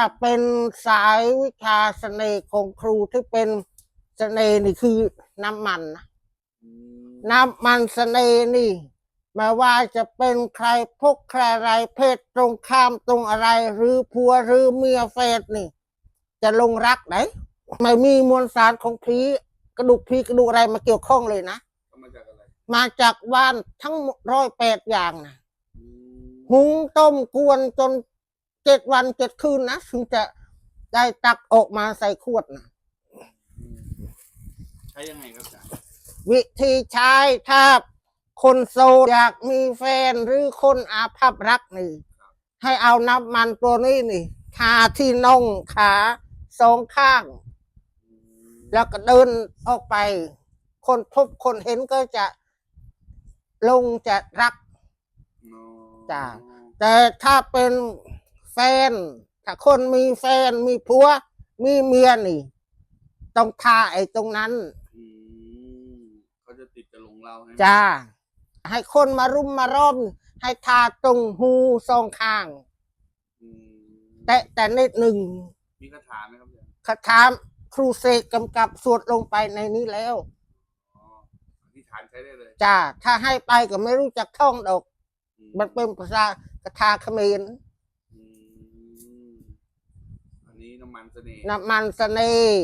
ถ้าเป็นสายวิชาเสน่ห์ของครูที่เป็นเสน่ห์นี่คือน้ำมันนะอืมน้ำมันเสน่ห์นี่ไม่ว่าจะเป็นใครพกใครอะไรเพศตรงข้ามตรงอะไร หรือผัวหรือเมียเฟสนี่ จะลงรักไหนไม่มีมวลสารของผีกระดูกผีกระดูกอะไรมาเกี่ยวข้องเลยนะเอามาจากอะไรมาจากว่านทั้งร้อยแปดอย่างนะอืมหุงต้มกวนจน เจ็ดวันเจ็ดคืนนะถึงจะได้ตักออกมาใส่ขวดนะอืมใช้ยังไงครับอาจารย์วิธีใช้ถ้าคนโสดอยากมีแฟนหรือคนอาภัพรักนี่ ให้เอาน้ำมันตัวนี้นี่ทาที่น่องขาสองข้างอืมแล้วก็เดินออกไป คนพบคนเห็นก็จะลงจะรักอ๋อจ้ะแต่ถ้าเป็นแฟน ถ้าคนมีแฟน มีผัว มีเมียนี่ ต้องทาไอ้ตรงนั้น อืมเขาจะติดจะหลงเราใช่ไหมจ้า ให้คนมารุมมาร่อม ให้ทาตรงหูสองข้าง อืมแต่แต่นิดหนึ่งมีคาถาไหมครับอาจารย์คาถามครูเสกกำกับสวดลงไปในนี้แล้ว อ๋ออธิษฐานใช้ได้เลยจ้า ถ้าให้ไปก็ไม่รู้จักท่องดอก อืมันเป็นภาษาคาถาเขมร น้ำมันเสน่ห์น้ำมันเสน่ห์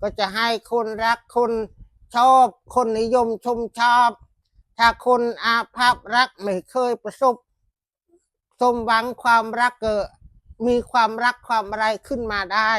ก็จะให้คนรักคนชอบ คนนิยมชมชอบ ถ้าคนอาภัพรักไม่เคยประสบ สมหวังความรักเกิดมีความรักความอะไรขึ้นมาได้